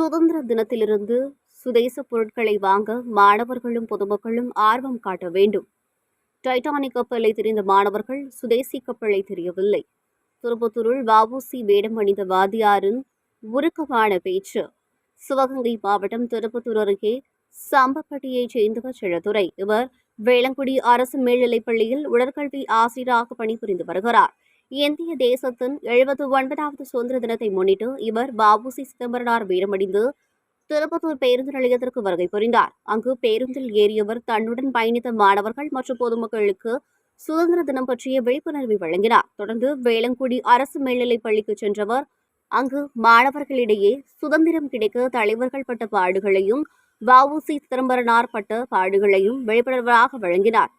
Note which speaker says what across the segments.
Speaker 1: சுதந்திர தினத்திலிருந்து சுதேச பொருட்களை வாங்க மாணவர்களும் பொதுமக்களும் ஆர்வம் காட்ட வேண்டும். டைட்டானிக் கப்பலை தெரிந்த மாணவர்கள் சுதேசி கப்பலை தெரியவில்லை. திருப்பத்தூரில் வஉசி வேடம் அணிந்த வாதியாரின் உருக்கமான பேச்சு. சிவகங்கை மாவட்டம் திருப்பத்தூர் அருகே சம்பப்பட்டியைச் சேர்ந்தவர் செல்லத்துறை இவர் வேளங்குடி அரசு மேல்நிலைப் பள்ளியில் உடற்கல்வி ஆசிரியராக பணிபுரிந்து வருகிறார். இந்திய தேசத்தின் எழுபத்து ஒன்பதாவது சுதந்திர தினத்தை முன்னிட்டு இவர் வஉசி சிதம்பரனார் வீரமடைந்து திருப்பத்தூர் பேருந்து நிலையத்திற்கு வருகை புரிந்தார். அங்கு பேருந்தில் ஏறியவர் தன்னுடன் பயணித்த மாணவர்கள் மற்றும் பொதுமக்களுக்கு சுதந்திர தினம் பற்றிய விழிப்புணர்வை வழங்கினார். தொடர்ந்து வேளங்குடி அரசு மேல்நிலைப் பள்ளிக்கு சென்றவர் அங்கு மாணவர்களிடையே சுதந்திரம் கிடைக்க தலைவர்கள் பட்ட பாடுகளையும் வஉசி சிதம்பரனார் பட்ட பாடுகளையும் விழிப்புணர்வாக வழங்கினார்.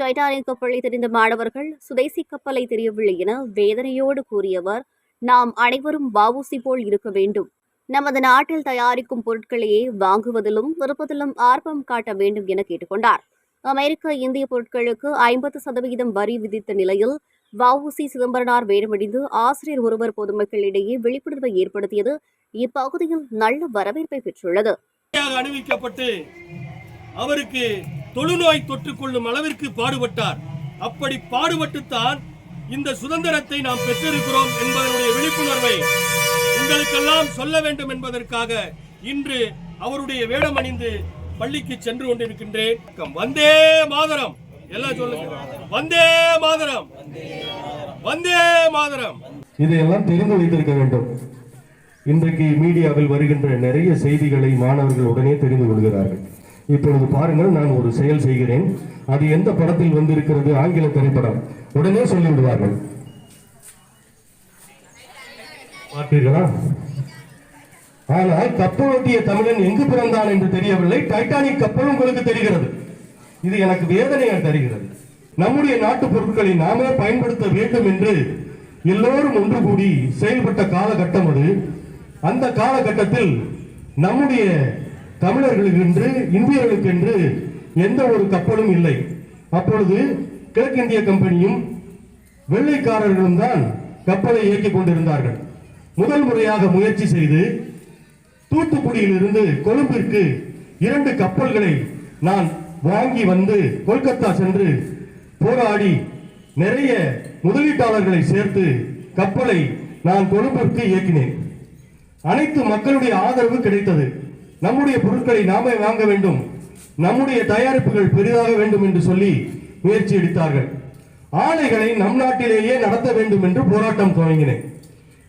Speaker 1: டைட்டானிக் கப்பலை தெரிந்த மாணவர்கள் சுதேசி கப்பலை தெரியவில்லை என வேதனையோடு கூறியவர் நாம் அனைவரும் வாவூசி போல் இருக்க வேண்டும். நமது நாட்டில் தயாரிக்கும் பொருட்களையே வாங்குவதிலும் விருப்பத்திலும் ஆர்வம் காட்ட வேண்டும் என கேட்டுக்கொண்டார். அமெரிக்க இந்திய பொருட்களுக்கு ஐம்பது சதவிகிதம் வரி விதித்த நிலையில் வஉசி சிதம்பரனார் வேடமடிந்து ஆசிரியர் ஒருவர் பொதுமக்களிடையே விழிப்புணர்வை ஏற்படுத்தியது இப்பகுதியில் நல்ல வரவேற்பை பெற்றுள்ளது.
Speaker 2: அணிவிக்கப்பட்டு அவருக்கு தொழுநோய் தொற்றுக்கொள்ளும் அளவிற்கு பாடுபட்டார். அப்படி பாடுபட்டுத்தான் இந்த சுதந்திரத்தை நாம் பெற்றிருக்கிறோம் என்பதனுடைய விழிப்புணர்வை உங்களுக்கெல்லாம் சொல்ல வேண்டும் என்பதற்காக இன்று அவருடைய வேடம் அணிந்து பள்ளிக்கு சென்று கொண்டிருக்கின்றேன். வந்தே மாதரம். எல்லாம் சொல்லுங்க. வந்தே மாதரம். வந்தே மாதரம்.
Speaker 3: இதையெல்லாம் தெரிந்து வைத்திருக்க வேண்டும். இன்றைக்கு மீடியாவில் வருகின்ற நிறைய செய்திகளை மாணவர்கள் உடனே தெரிந்து கொள்கிறார்கள். இப்பொழுது பாருங்கள் நான் ஒரு செயல் செய்கிறேன். அது எந்த படத்தில் வந்திருக்கிறது? ஆங்கில திரைப்படம். உடனே சொல்லிவிடுவார்கள். பார்த்தீர்களா ஆனால் கப்பலோட்டிய தமிழன் எங்கு பிறந்தான் என்று தெரியவில்லை. டைட்டானிக் கப்பல் உங்களுக்கு தெரிகிறது. இது எனக்கு வேதனையாக தருகிறது. நம்முடைய நாட்டு பொருட்களை நாமே பயன்படுத்த வேண்டும் என்று எல்லோரும் ஒன்று கூடி செயல்பட்ட காலகட்டம் அது. அந்த காலகட்டத்தில் நம்முடைய தமிழர்களுக்கென்று இந்தியர்களுக்கென்று எந்த ஒரு கப்பலும் இல்லை. அப்பொழுது கிழக்கிந்திய கம்பெனியும் வெள்ளைக்காரர்களும் தான் கப்பலை இயக்கிக் கொண்டிருந்தார்கள். முதல் முறையாக முயற்சி செய்து தூத்துக்குடியிலிருந்து கொழும்பிற்கு இரண்டு கப்பல்களை நான் வாங்கி வந்து கொல்கத்தா சென்று போராடி நிறைய முதலீட்டாளர்களை சேர்த்து கப்பலை நான் கொழும்பிற்கு இயக்கினேன். அனைத்து மக்களுடைய ஆதரவு கிடைத்தது. நம்முடைய பொருட்களை நாமே வாங்க வேண்டும். நம்முடைய தயாரிப்புகள் பெரிதாக வேண்டும் என்று சொல்லி முயற்சி எடுத்தார்கள். ஆலைகளை நம் நாட்டிலேயே நடத்த வேண்டும் என்று போராட்டம் துவங்கினேன்.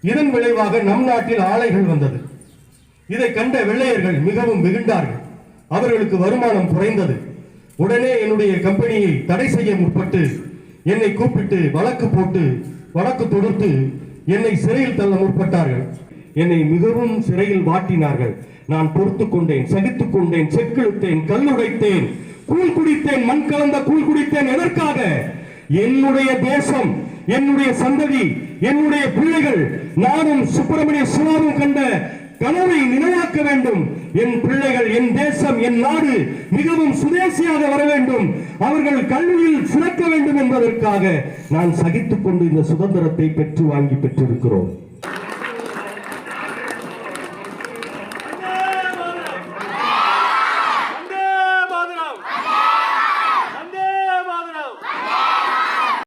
Speaker 3: இதன் விளைவாக நம் நாட்டில் ஆலைகள் வந்தது. இதை கண்ட வெள்ளையர்கள் மிகவும் வெகுண்டார்கள் அவர்களுக்கு வருமானம் குறைந்தது. உடனே என்னுடைய கம்பெனியை தடை செய்ய முற்பட்டு என்னை கூப்பிட்டு வழக்கு போட்டு வழக்கு தொடுத்து என்னை சிறையில் தள்ள முற்பட்டார்கள். என்னை மிகவும் சிறையில் வாட்டினார்கள். நான் பொறுத்து கொண்டேன் சகித்துக் கொண்டேன் செக்கிழுத்தேன் கல்லுடைத்தேன் கூழ் குடித்தேன் மண் கலந்த கூழ் குடித்தேன் எதற்காக? என்னுடைய தேசம் என்னுடைய சந்ததி என்னுடைய பிள்ளைகள் நானும் சுப்பிரமணிய சிவாவும் கண்ட கனவை நினைவாக்க வேண்டும். என் பிள்ளைகள் என் தேசம் என் நாடு மிகவும் சுதேசியாக வர வேண்டும். அவர்கள் கல்வியில் சிறக்க வேண்டும் என்பதற்காக நான் சகித்துக் கொண்டு இந்த சுதந்திரத்தை பெற்று வாங்கி பெற்றிருக்கிறோம்.